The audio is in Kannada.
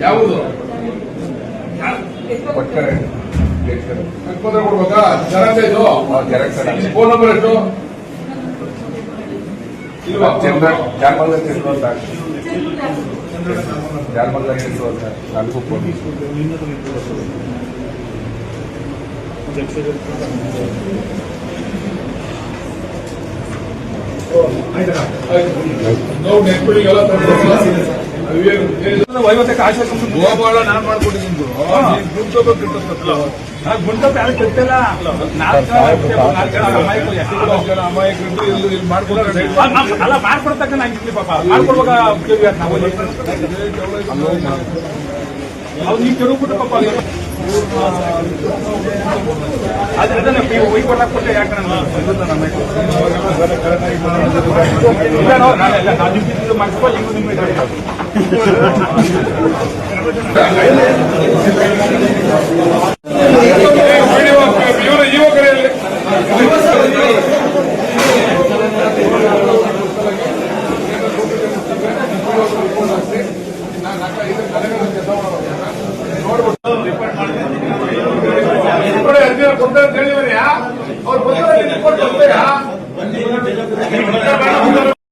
ಯಾವುದು? ಕೊಟ್ಟರೆ. ಅನುಮೋದನೆ ಕೊಡ್ಬೇಕಾ? ಜರಾಂಗ ಇದು? ಜೆರಾಕ್ಸ್ ನಿಮ್ ಫೋನ್ ನಂಬರ್ ಎಷ್ಟು? ಇಲ್ವಾ? ಅಂತ ಅಂತ ಫೋನ್ ಎಲ್ಲ ತಂದು ಐವತ್ತಕ್ಕೆ ಆಶ್ವಾಸ ಗೋಪಾಲ ನಾನ್ ಮಾಡ್ಕೊಟ್ಟಿದ್ದೀನಿ ದುಡ್ಡು ಗಿಟ್ಟಲ್ಲ ಗುಂಟಪ್ಪ ಯಾರು ಕೆತ್ತಿಲ್ಲ ನಾಲ್ಕು ಅಮಾಯಕರು ಇಲ್ಲಿ ಇಲ್ಲಿ ಮಾಡ್ಕೊತಾರೆ ಅಲ್ಲ, ಮಾಡ್ಕೊಡ್ತಕ್ಕ ನಂಗೆ ಪಾಪ ಮಾಡ್ಕೊಡ್ಬೇಕ ನಾವು ನೀವು ಕೆಡವ್ಬಿಟ್ಟು ಪಾಪ ಅವ್ರು. ಅದೇ ಅದನ್ನ ನೀವು ಒಯ್ ಕೊಟ್ಟಾಕ್ ಕೊಟ್ಟೆ ಯಾಕಂದ್ರೆ ಇಲ್ಲ ನಾನು ನಾನು ನಿಮ್ಮ ಯುವಕರಲ್ಲಿ ಕೊಡ್ತಾರೆ ಅಂತ ಹೇಳಿವರ್ಯಾ ಅವ್ರು ರಿಪೋರ್ಟ್ ಬರ್ತೀರಾ